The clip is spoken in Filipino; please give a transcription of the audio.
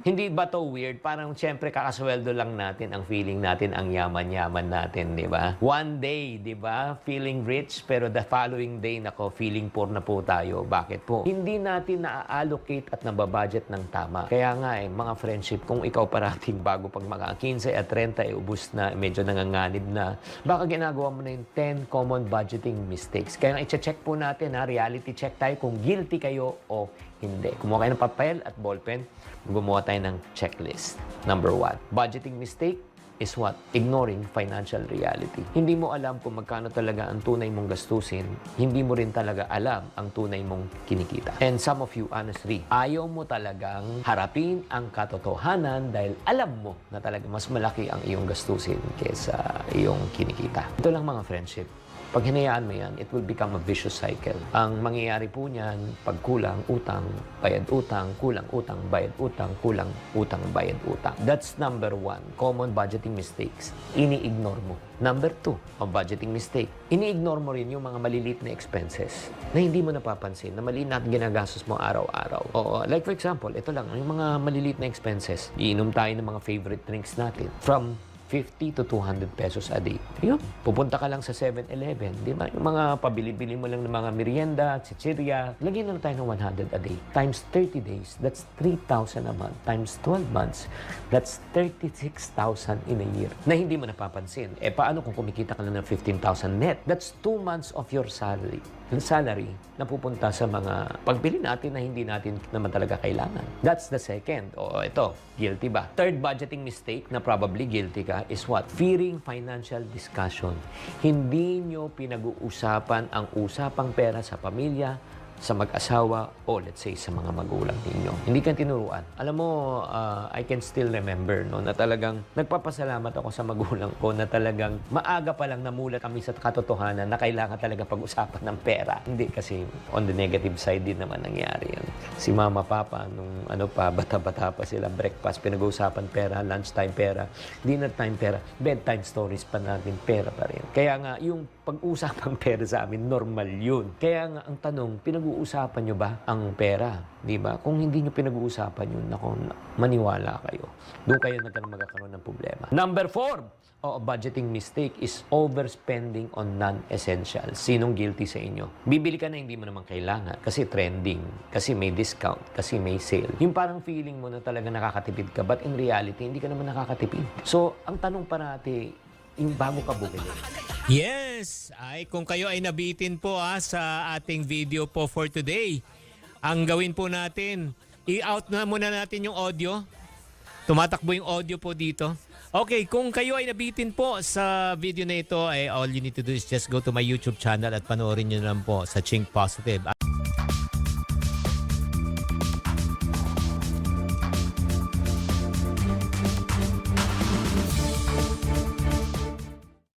Hindi ba to weird? Parang siyempre kakasweldo lang natin ang feeling natin, ang yaman-yaman natin, di ba? One day, di ba? Feeling rich, pero the following day, nako, feeling poor na po tayo. Bakit po? Hindi natin na-allocate at nababudget ng tama. Kaya nga eh, mga friendship, kung ikaw parating bago pag mga 15 at 30, eh, ubus na, medyo nanganganib na, baka ginagawa mo na yung 10 common budgeting mistakes. Kaya nga, i-check po natin, ha, reality check tayo kung guilty kayo o hindi. Kumuha kayo ng papel at ballpen, gumawa tayo ng checklist. Number one, budgeting mistake is what? Ignoring financial reality. Hindi mo alam kung magkano talaga ang tunay mong gastusin, hindi mo rin talaga alam ang tunay mong kinikita. And some of you, honestly, ayaw mo talagang harapin ang katotohanan dahil alam mo na talaga mas malaki ang iyong gastusin kesa iyong kinikita. Ito lang mga friendship. Pag hinayaan mo yan, it will become a vicious cycle. Ang mangyayari po niyan, pag kulang, utang, bayad utang, kulang utang, bayad utang, kulang utang, bayad utang. That's number one, common budgeting mistakes. Ini-ignore mo. Number two, a budgeting mistake. Ini-ignore mo rin yung mga maliliit na expenses na hindi mo napapansin, na maliit na ginagastos mo araw-araw. Oo, like for example, ito lang, yung mga maliliit na expenses. Iinom tayo ng mga favorite drinks natin. From 50 to 200 pesos a day. Yun, pupunta ka lang sa 7-Eleven, di ba? Yung mga pabili-bili mo lang ng mga merienda, chichirya, lagyan lang tayo ng 100 a day. Times 30 days, that's 3,000 a month. Times 12 months, that's 36,000 in a year. Na hindi mo napapansin. Eh, paano kung kumikita ka lang ng 15,000 net? That's 2 months of your salary. Salary na pupunta sa mga pagbili natin na hindi natin naman talaga kailangan. That's the second. O ito, guilty ba? Third budgeting mistake na probably guilty ka is what? Fearing financial discussion. Hindi nyo pinag-uusapan ang usapang pera sa pamilya, sa mag-asawa o let's say sa mga magulang ninyo. Hindi ka tinuruan. Alam mo, uh, I can still remember no, na talagang nagpapasalamat ako sa magulang ko na talagang maaga pa lang namulat kami sa katotohanan na kailangan talaga pag-usapan ng pera. Hindi kasi on the negative side din naman nangyari yun. Si mama, papa, nung ano pa, bata-bata pa sila, breakfast, pinag-uusapan pera, lunchtime pera, dinner time pera, bedtime stories pa natin, pera pa rin. Kaya nga, yung pag-usapang pera sa amin, normal yun. Kaya nga, ang tanong, pinag-uusapan nyo ba ang pera? Di ba? Kung hindi nyo pinag-uusapan yun, nako, maniwala kayo. Doon kayo nagkaroon magkakaroon ng problema. Number four, o budgeting mistake is overspending on non-essential. Sinong guilty sa inyo? Bibili ka na hindi mo naman kailangan kasi trending, kasi may discount, kasi may sale. Yung parang feeling mo na talaga nakakatipid ka, but in reality, hindi ka naman nakakatipid. So, ang tanong parati, yung bago ka bumili, Yes! Ay, kung kayo ay nabitin po ah, sa ating video po for today, ang gawin po natin, i-out na muna natin yung audio. Tumatakbo yung audio po dito. Okay, kung kayo ay nabitin po sa video na ito, ay all you need to do is just go to my YouTube channel at panoorin nyo lang po sa Chink Positive.